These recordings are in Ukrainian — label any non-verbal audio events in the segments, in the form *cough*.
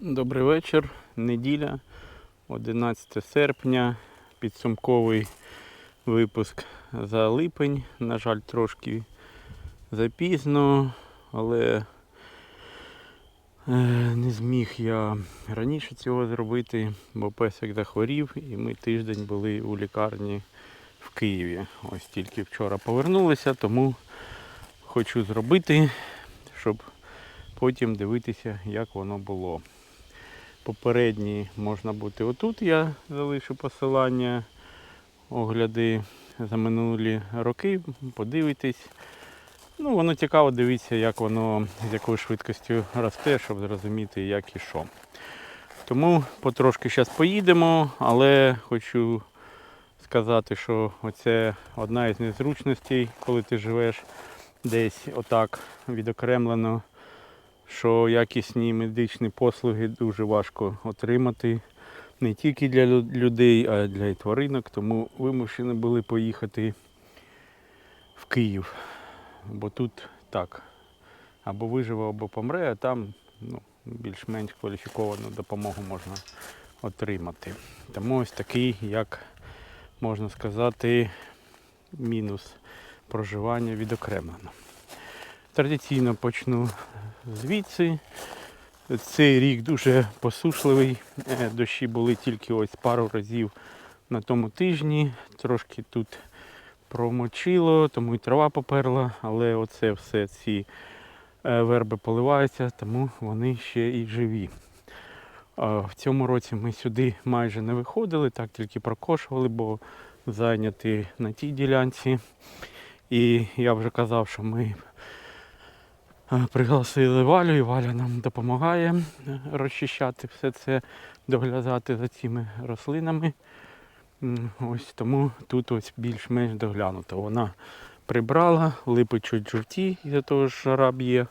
Добрий вечір, неділя, 11 серпня, підсумковий випуск за липень. На жаль, трошки запізно, але е, не зміг я раніше цього зробити, бо песик захворів і ми тиждень були у лікарні в Києві. Ось тільки вчора повернулися, тому хочу зробити, щоб потім дивитися, як воно було. Попередні можна бути отут. Я залишу посилання, огляди за минулі роки. Подивитись. Ну, воно цікаво дивитися, як воно з якою швидкістю росте, щоб зрозуміти, як і що. Тому потрошки зараз поїдемо, але хочу сказати, що оце одна із незручностей, коли ти живеш десь отак відокремлено що якісні медичні послуги дуже важко отримати не тільки для людей, а й для тваринок, тому вимушені були поїхати в Київ. Бо тут так, або виживе, або помре, а там ну, більш-менш кваліфіковану допомогу можна отримати. Тому ось такий, як можна сказати, мінус проживання відокремлено. Традиційно почну звідси. Цей рік дуже посушливий. Е, Дощі були тільки ось пару разів на тому тижні. Трошки тут промочило, тому і трава поперла, але оце все ці е, верби поливаються, тому вони ще і живі. В цьому році ми сюди майже не виходили, так тільки прокошували, бо зайняті на тій ділянці. І я вже казав, що ми Пригласили Валю, і Валя нам допомагає е, розчищати все це, доглядати за цими рослинами. Ось тому тут ось більш-менш доглянуто. Вона прибрала, липи чуть жовті, із-за того що жара б'є,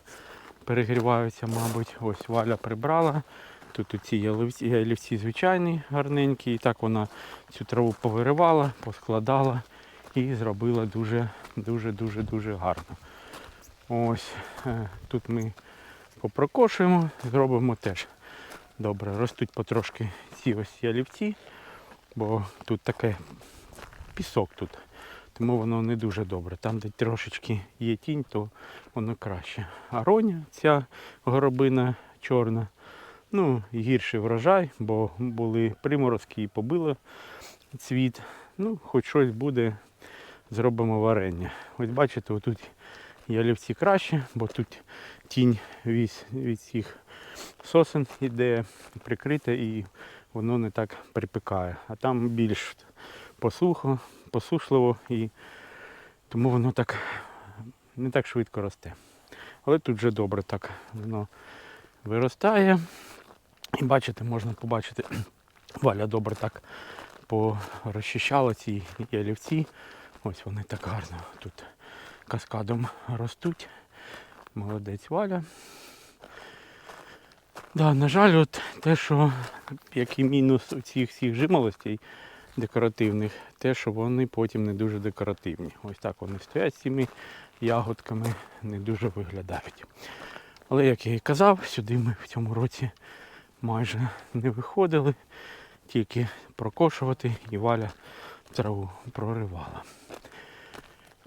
перегріваються, мабуть. Ось Валя прибрала. Тут оці ялівці, звичайні, гарненькі. І так вона цю траву повиривала, поскладала і зробила дуже, дуже, дуже, дуже гарно. Ось е, тут ми попрокошуємо, зробимо теж добре. Ростуть потрошки ці ось ялівці, бо тут таке пісок тут. Тому воно не дуже добре. Там, де трошечки є тінь, то воно краще. А роня, ця горобина чорна, ну, гірший врожай, бо були приморозки і побило цвіт. Ну, хоч щось буде, зробимо варення. Ось бачите, отут ялівці краще, бо тут тінь від, цих сосен іде прикрита і воно не так припікає. А там більш посухо, посушливо і тому воно так не так швидко росте. Але тут вже добре так воно виростає. І бачите, можна побачити, *clears throat* валя добре так порозчищала ці ялівці. Ось вони так гарно тут каскадом ростуть. Молодець Валя. Да, на жаль, от те, що який мінус у цих всіх жимолостей декоративних, те, що вони потім не дуже декоративні. Ось так вони стоять з цими ягодками, не дуже виглядають. Але як я і казав, сюди ми в цьому році майже не виходили, тільки прокошувати і валя траву проривала.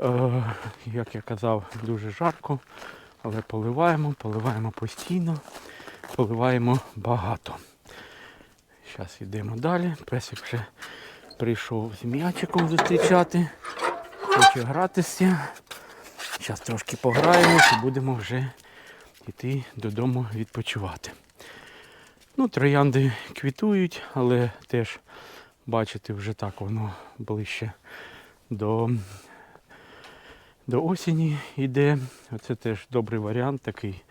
Е, як я казав, дуже жарко, але поливаємо, поливаємо постійно, поливаємо багато. Зараз йдемо далі. Песик вже прийшов з м'ячиком зустрічати, хоче гратися. Зараз трошки пограємось і будемо вже йти додому відпочивати. Ну, троянди квітують, але теж бачите, вже так воно ближче до до осені йде. Оце теж добрий варіант такий.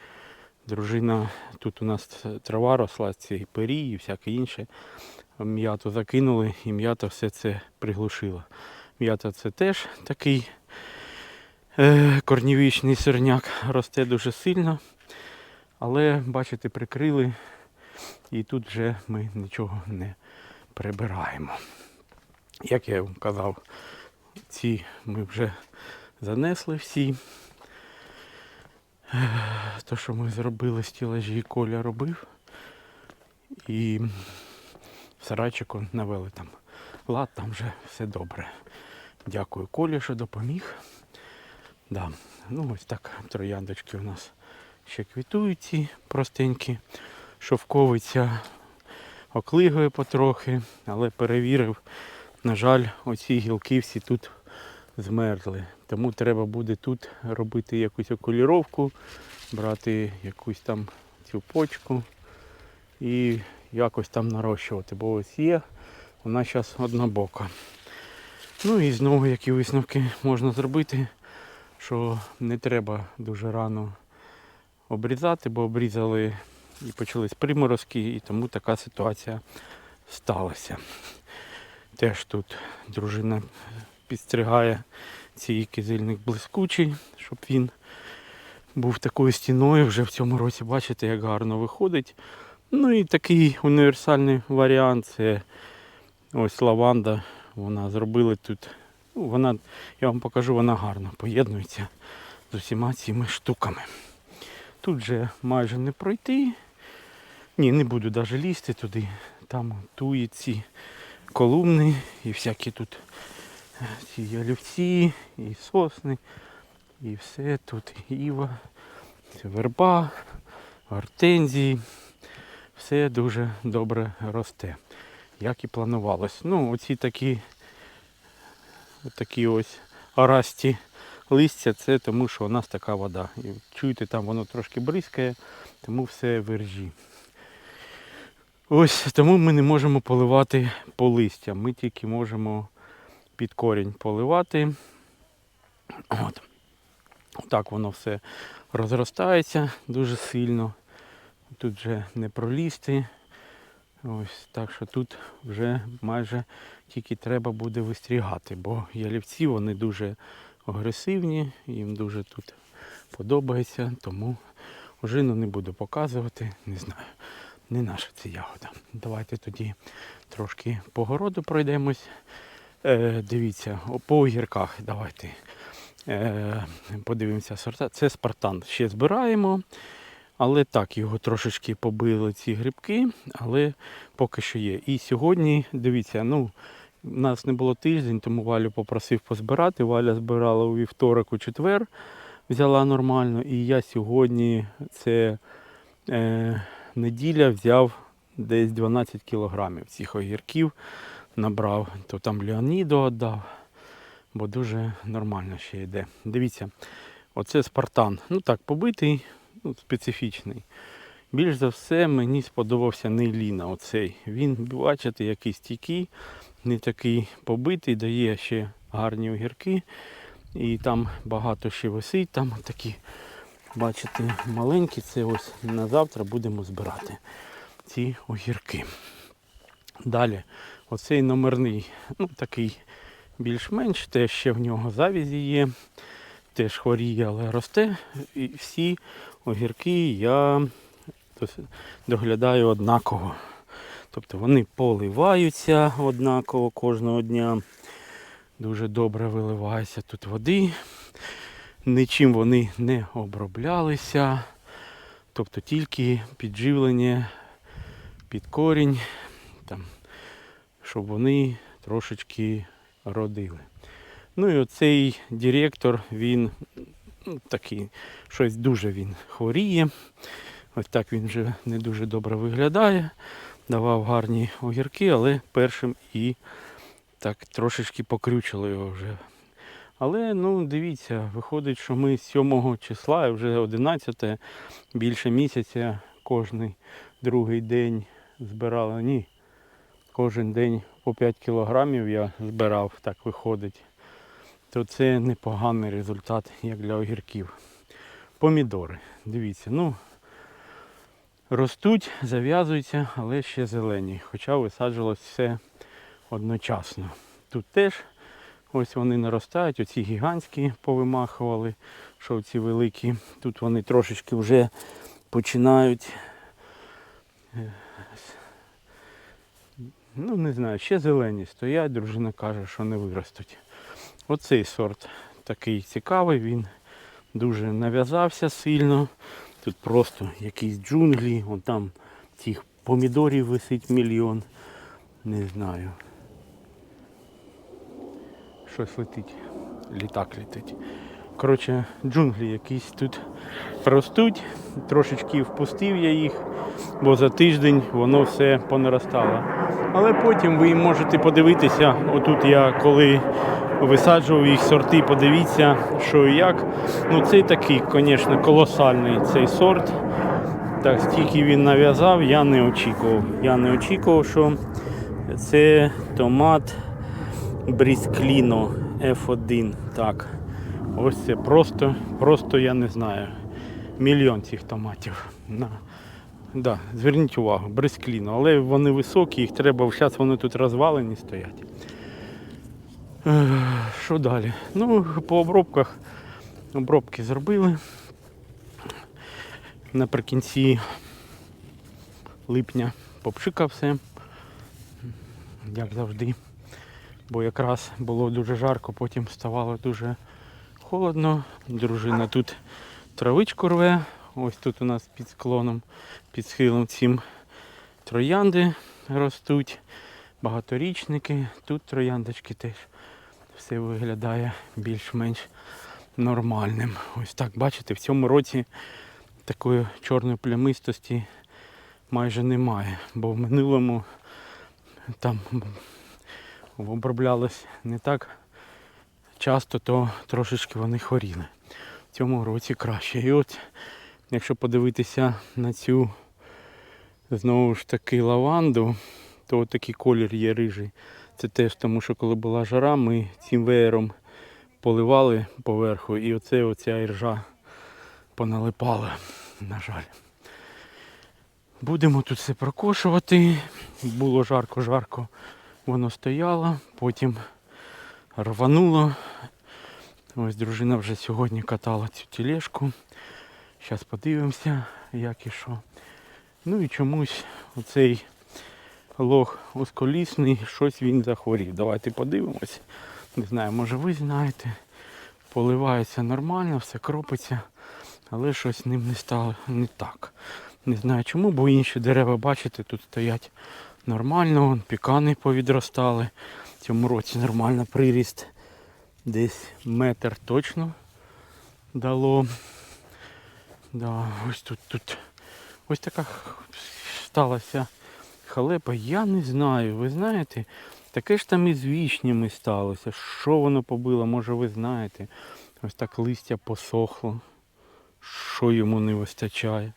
Дружина, тут у нас трава росла, ці пері і всяке інше. М'яту закинули і м'ята все це приглушила. М'ята це теж такий е, корнівічний сирняк, росте дуже сильно. Але, бачите, прикрили і тут вже ми нічого не прибираємо. Як я вам казав, ці ми вже занесли всі. Те, що ми зробили стілажі, Коля робив. І в сарайчику навели там лад, там вже все добре. Дякую Колі, що допоміг. Да. Ну ось так трояндочки у нас ще квітують ці простенькі. Шовковиця оклигує потрохи, але перевірив, на жаль, оці гілки всі тут змерзли. Тому треба буде тут робити якусь окуліровку, брати якусь там цю почку і якось там нарощувати. Бо ось є, вона зараз однобока. Ну і знову які висновки можна зробити, що не треба дуже рано обрізати, бо обрізали і почались приморозки, і тому така ситуація сталася. Теж тут дружина підстригає цей кизильник блискучий, щоб він був такою стіною. Вже в цьому році бачите, як гарно виходить. Ну і такий універсальний варіант це ось лаванда. Вона зробила тут. Ну, вона, я вам покажу, вона гарно поєднується з усіма цими штуками. Тут же майже не пройти. Ні, не буду навіть лізти туди. Там туї ці колумни і всякі тут ці ялівці, і сосни, і все тут іва, верба, гортензії. Все дуже добре росте, як і планувалось. Ну, оці такі, такі ось орасті листя, це тому що у нас така вода. І чуєте, там воно трошки бризкає, тому все в ржі. Ось тому ми не можемо поливати по листям. Ми тільки можемо під корінь поливати. От. Так воно все розростається дуже сильно. Тут вже не пролізти. Ось, так що тут вже майже тільки треба буде вистрігати, бо ялівці вони дуже агресивні, їм дуже тут подобається, тому ожину не буду показувати, не знаю. Не наша це ягода. Давайте тоді трошки по городу пройдемось. Е, дивіться, по огірках давайте е, подивимося сорта. Це спартан. Ще збираємо. Але так, його трошечки побили ці грибки, але поки що є. І сьогодні, дивіться, ну, у нас не було тиждень, тому Валю попросив позбирати. Валя збирала у вівторок, у четвер, взяла нормально. І я сьогодні це е, неділя взяв десь 12 кілограмів цих огірків набрав, то там Леоніду віддав, бо дуже нормально ще йде. Дивіться, оце спартан. Ну так, побитий, ну, специфічний. Більш за все мені сподобався нейліна. Оцей. Він, бачите, який стійкий, не такий побитий, дає ще гарні огірки. І там багато ще висить, там такі, бачите, маленькі. Це ось на завтра будемо збирати ці огірки. Далі, оцей номерний, ну такий більш-менш, теж ще в нього завізі є, теж хворіє, але росте. І всі огірки я доглядаю однаково. Тобто вони поливаються однаково кожного дня. Дуже добре виливається тут води. Нічим вони не оброблялися. Тобто тільки підживлення під корінь, щоб вони трошечки родили. Ну і оцей директор, він ну, такий, щось дуже він хворіє. Ось так він вже не дуже добре виглядає. Давав гарні огірки, але першим і так трошечки покрючило його вже. Але ну дивіться, виходить, що ми з 7 числа, вже 11, більше місяця, кожний другий день збирали. Ні. Кожен день по 5 кілограмів я збирав, так виходить. То це непоганий результат, як для огірків. Помідори. Дивіться, ну ростуть, зав'язуються, але ще зелені. Хоча висаджувалось все одночасно. Тут теж ось вони наростають, оці гігантські повимахували, що ці великі. Тут вони трошечки вже починають. Ну, не знаю, ще зелені стоять, дружина каже, що не виростуть. Оцей сорт такий цікавий, він дуже нав'язався сильно. Тут просто якісь джунглі, вон там цих помідорів висить мільйон. Не знаю. Щось летить. Літак летить. Коротше, джунглі якісь тут ростуть. Трошечки впустив я їх, бо за тиждень воно все понаростало. Але потім ви можете подивитися, отут я коли висаджував їх сорти, подивіться, що і як. Ну цей такий, звісно, колосальний цей сорт. Так, стільки він нав'язав, я не очікував. Я не очікував, що це томат Бріскліно F1. Так. Ось це просто, просто я не знаю. Мільйон цих томатів. На. Да, зверніть увагу, Бріскліно. Але вони високі, їх треба, зараз вони тут розвалені стоять. Що далі? Ну, по обробках обробки зробили. Наприкінці липня попшикав все, як завжди. Бо якраз було дуже жарко, потім ставало дуже холодно. Дружина тут травичку рве. Ось тут у нас під склоном, під схилом цим троянди ростуть, багаторічники. Тут трояндочки теж все виглядає більш-менш нормальним. Ось так, бачите, в цьому році такої чорної плямистості майже немає, бо в минулому там оброблялось не так часто, то трошечки вони хворіли. В цьому році краще. І от, якщо подивитися на цю знову ж таки лаванду, то такий колір є рижий. Це теж тому, що коли була жара, ми цим веєром поливали поверху і оце оця іржа поналипала, на жаль. Будемо тут все прокошувати. Було жарко-жарко, воно стояло, потім рвануло. Ось дружина вже сьогодні катала цю тележку. Зараз подивимося, як і що. Ну і чомусь оцей лох узколісний, щось він захворів. Давайте подивимось. Не знаю, може ви знаєте. Поливається нормально, все кропиться, але щось ним не стало не так. Не знаю чому, бо інші дерева, бачите, тут стоять нормально, вон, пікани повідростали. В цьому році нормально приріст. Десь метр точно дало. Да, ось тут, тут ось така сталася халепа. Я не знаю, ви знаєте, таке ж там і з вішнями сталося. Що воно побило, може ви знаєте. Ось так листя посохло. Що йому не вистачає.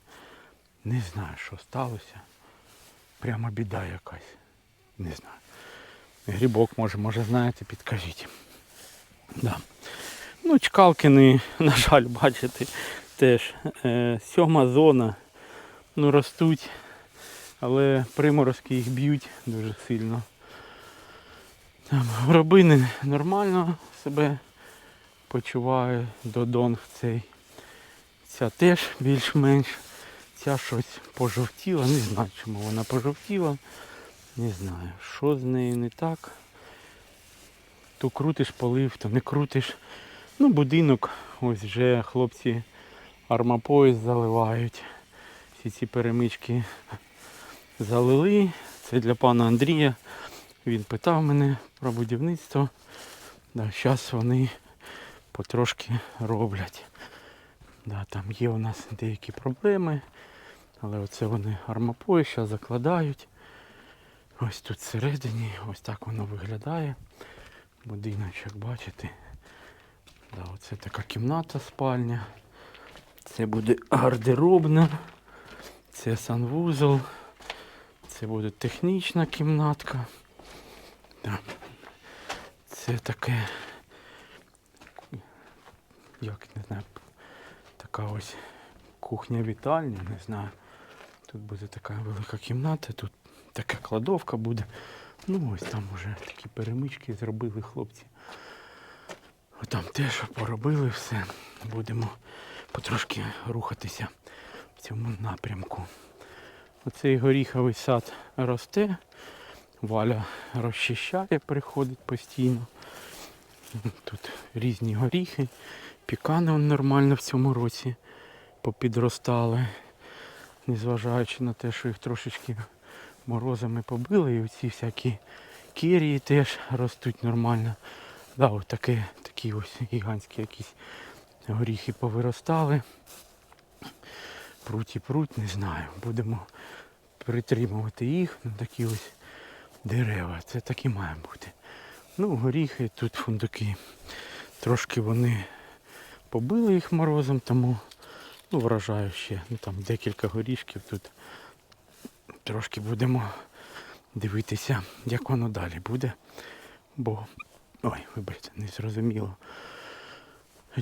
Не знаю, що сталося. Прямо біда якась. Не знаю. Грибок, може, може знаєте, підкажіть. Да. Ну, чкалкини, *laughs* на жаль, бачите, теж е, сьома зона. Ну, ростуть, але приморозки їх б'ють дуже сильно. Там, робини нормально себе почуває додонг цей. Ця теж більш-менш. Ця щось пожовтіла. Не знаю, чому вона пожовтіла. Не знаю, що з нею не так. То крутиш полив, то не крутиш. Ну, будинок, ось вже хлопці армапоїзд заливають. Всі ці перемички залили. Це для пана Андрія. Він питав мене про будівництво. Да, Зараз вони потрошки роблять. Да, там є у нас деякі проблеми. Але оце вони армопої зараз закладають. Ось тут всередині, ось так воно виглядає. Будиночок, бачите. Да, оце така кімната спальня. Це буде гардеробна. Це санвузол. Це буде технічна кімнатка. Це таке. Як не знаю. Така ось кухня-вітальня, не знаю. Тут буде така велика кімната, тут така кладовка буде. Ну ось там вже такі перемички зробили хлопці. Там теж поробили все. Будемо потрошки рухатися в цьому напрямку. Оцей горіховий сад росте. Валя розчищає, приходить постійно. Тут різні горіхи. Пікани нормально в цьому році попідростали. Незважаючи на те, що їх трошечки морозами побили і оці всякі кірії теж ростуть нормально. Да, от таке, такі ось гігантські якісь горіхи повиростали. Пруть і пруть, не знаю. Будемо притримувати їх на такі ось дерева. Це так і має бути. Ну, горіхи, тут фундуки. Трошки вони побили їх морозом, тому ну, вражаю ще. Ну, там декілька горішків тут. Трошки будемо дивитися, як воно далі буде. Бо, ой, вибачте, не зрозуміло.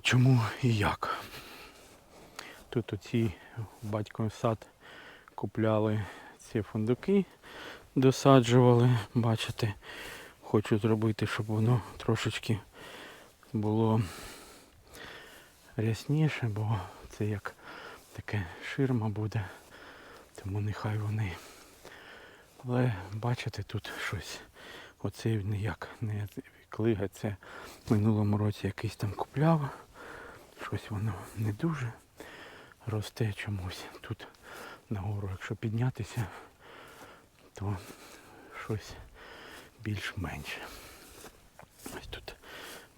Чому і як. Тут оці батько сад купляли ці фундуки, досаджували. Бачите, хочу зробити, щоб воно трошечки було рясніше, бо це як таке ширма буде. Тому нехай вони. Але бачите, тут щось. Оце ніяк не клига. Це в минулому році якийсь там купляв. Щось воно не дуже росте чомусь. Тут нагору, якщо піднятися, то щось більш-менше. Ось тут,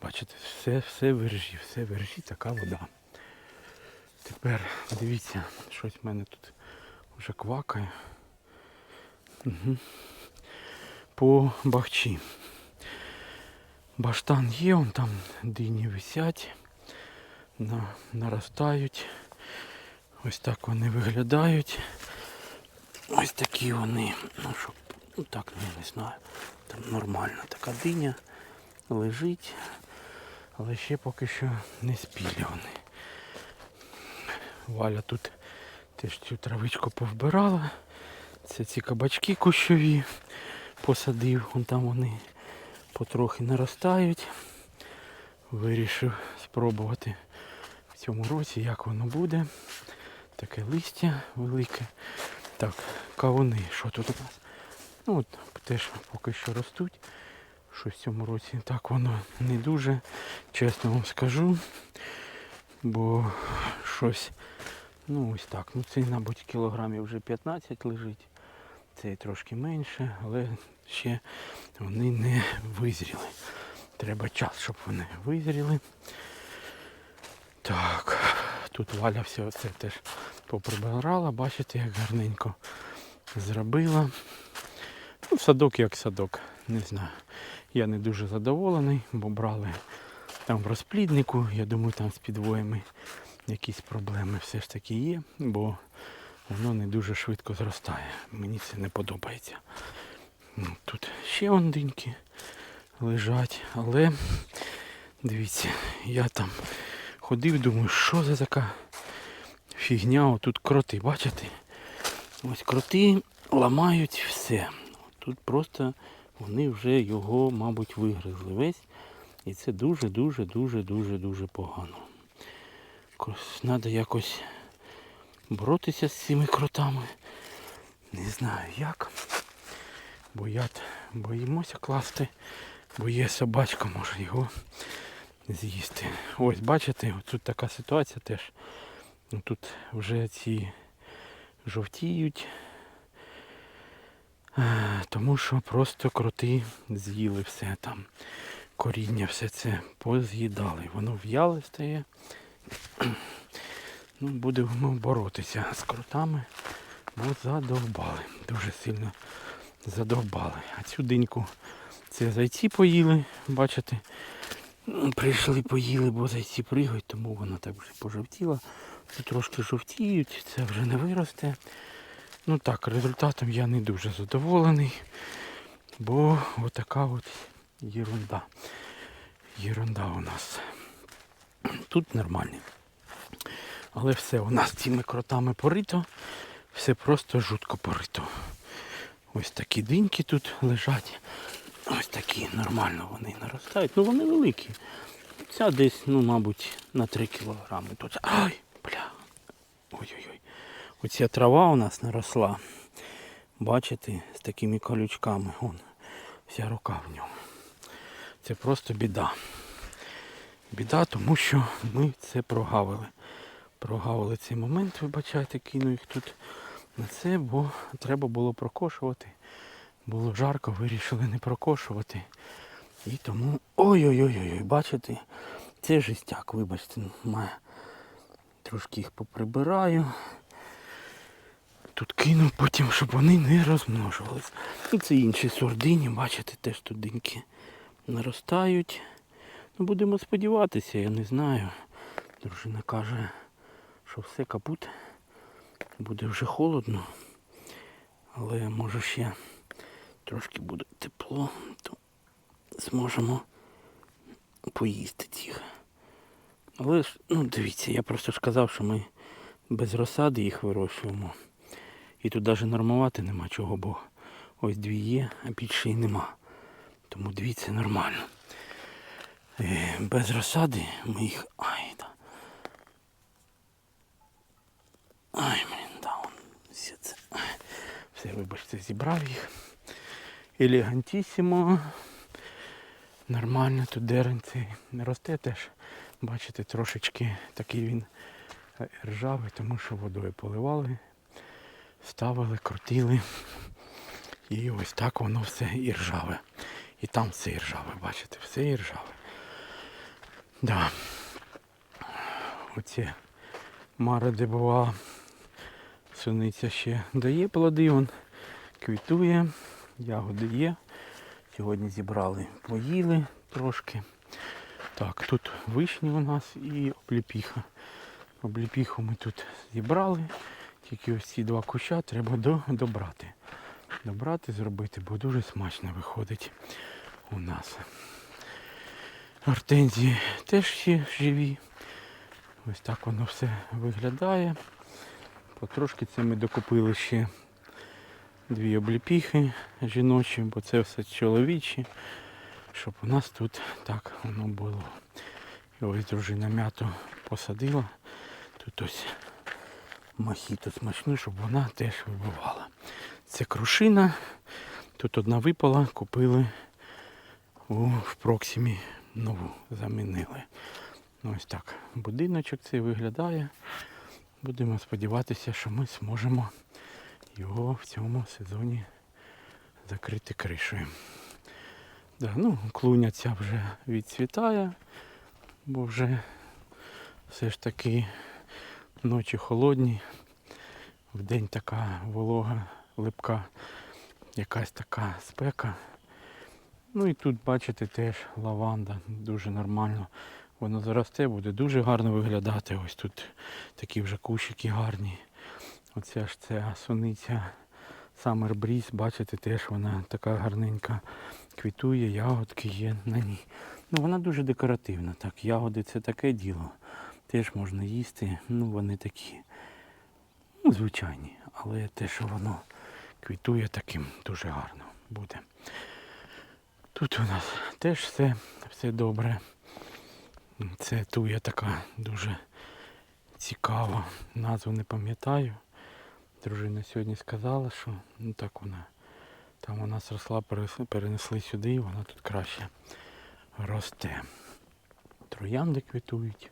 бачите, все, все вержі, все вержі, така вода. Тепер дивіться, щось в мене тут вже квакає. Угу. По бахчі. Баштан є, он там дині висять, на, наростають. Ось так вони виглядають. Ось такі вони. Ну що, ну так, ну, не знаю. Там нормальна така диня лежить. Але ще поки що не спілі вони. Валя тут теж цю травичку повбирала. Це ці кабачки кущові посадив. Вон там вони потрохи наростають. Вирішив спробувати в цьому році, як воно буде. Таке листя велике. Так, кавуни, що тут у нас? Ну от теж поки що ростуть. Що в цьому році так воно не дуже, чесно вам скажу. Бо щось, ну ось так. Ну цей, мабуть, кілограмів вже 15 лежить. Цей трошки менше, але ще вони не визріли. Треба час, щоб вони визріли. Так, тут Валя все це теж поприбирала, бачите, як гарненько зробила. Ну, садок як садок, не знаю. Я не дуже задоволений, бо брали там в розпліднику. Я думаю, там з підвоями якісь проблеми все ж таки є, бо воно не дуже швидко зростає. Мені це не подобається. Ну, Тут ще ондиньки лежать, але дивіться, я там ходив, думаю, що за така фігня, отут кроти, бачите? Ось кроти ламають все. Тут просто вони вже його, мабуть, вигризли весь. І це дуже-дуже, дуже, дуже, дуже погано. Треба якось боротися з цими кротами. Не знаю як. Бо я боїмося класти, бо є собачка, може його з'їсти. Ось бачите, тут така ситуація теж. Ну, Тут вже ці жовтіють. Тому що просто кроти з'їли все там. Коріння все це поз'їдали. Воно в'яле стає. Ну, будемо боротися з кротами, бо задовбали. Дуже сильно задовбали. А цю диньку це зайці поїли, бачите. Ну, Прийшли, поїли, бо зайці пригають, тому вона так вже пожовтіла. Тут трошки жовтіють, це вже не виросте. Ну так, результатом я не дуже задоволений, бо отака от єрунда. Єрунда у нас. Тут нормальний. Але все у нас цими кротами порито, все просто жутко порито. Ось такі диньки тут лежать. Ось такі нормально вони наростають. Ну вони великі. Ця десь, ну, мабуть, на 3 кілограми. Тут. Ай, бля. Ой-ой-ой. Оця трава у нас наросла. Бачите, з такими колючками. Вон, вся рука в ньому. Це просто біда. Біда, тому що ми це прогавили. Прогавили цей момент, вибачайте, кину їх тут на це, бо треба було прокошувати. Було жарко, вирішили не прокошувати. І тому. Ой-ой-ой, бачите, це жестяк, вибачте, має. Трошки їх поприбираю. Тут кину потім, щоб вони не розмножувались. І це інші сордині, бачите, теж тут диньки наростають. Ну, будемо сподіватися, я не знаю. Дружина каже, що все капут. Буде вже холодно. Але може ще трошки буде тепло, то зможемо поїсти їх. Але ну дивіться, я просто ж казав, що ми без розсади їх вирощуємо. І тут навіть нормувати нема чого, бо ось дві є, а більше і нема. Тому дивіться нормально. Е, Без розсади ми їх. Ай, да. Ай, блін, да, все вибачте, зібрав їх. Елегантісімо. Нормально тут дерен цей росте теж. Бачите, трошечки такий він е, ржавий, тому що водою поливали, ставили, крутили. І ось так воно все і ржаве. І там все і ржаве, бачите, все і ржаве. Да. Оці Мара де була суниця ще дає плоди, он квітує, ягоди є. Сьогодні зібрали, поїли трошки. Так, тут вишні у нас і обліпіха. Обліпіху ми тут зібрали. Тільки ось ці два куща треба до, добрати. Добрати, зробити, бо дуже смачно виходить у нас. Гортензії теж ще живі. Ось так воно все виглядає. Потрошки це ми докупили ще дві обліпіхи жіночі, бо це все чоловічі, щоб у нас тут так воно було. І ось дружина м'яту посадила. Тут ось мохіто смачну, щоб вона теж вибивала. Це крушина. Тут одна випала, купили у, в Проксимі нову замінили. Ну, Ось так будиночок цей виглядає. Будемо сподіватися, що ми зможемо його в цьому сезоні закрити кришею. Да, ну, клуня ця вже відцвітає, бо вже все ж таки ночі холодні, вдень така волога, липка, якась така спека. Ну і тут, бачите, теж лаванда дуже нормально. Воно заросте, буде дуже гарно виглядати. Ось тут такі вже кущики гарні. Оця ж ця суниця Summer Breeze, бачите, теж вона така гарненька квітує, ягодки є на ній. Ну вона дуже декоративна. Так, ягоди це таке діло. Теж можна їсти. Ну вони такі ну, звичайні. Але те, що воно квітує таким дуже гарно буде. Тут у нас теж все, все добре. Це туя така дуже цікава. Назву не пам'ятаю. Дружина сьогодні сказала, що ну так вона там у нас росла, перенесли сюди і вона тут краще росте. Троянди квітують.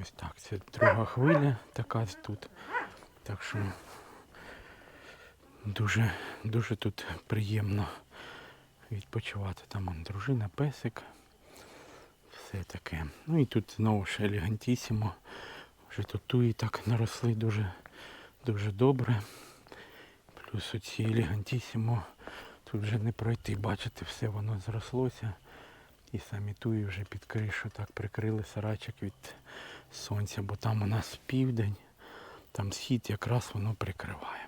Ось так. Це друга хвиля така тут. Так що дуже, дуже тут приємно відпочивати. Там дружина, песик. Все таке. Ну і тут знову ж елегантісімо. Вже тут туї так наросли дуже, дуже добре. Плюс оці елегантісімо. Тут вже не пройти, бачите, все воно зрослося. І самі туї вже під кришу так прикрили сарайчик від сонця, бо там у нас південь, там схід якраз воно прикриває.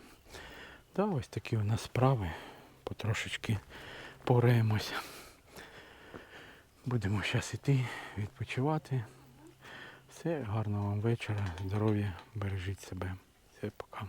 Да, ось такі у нас справи. Потрошечки пораємося. Будемо зараз йти, відпочивати. Все, гарного вам вечора, здоров'я, бережіть себе. Все, пока.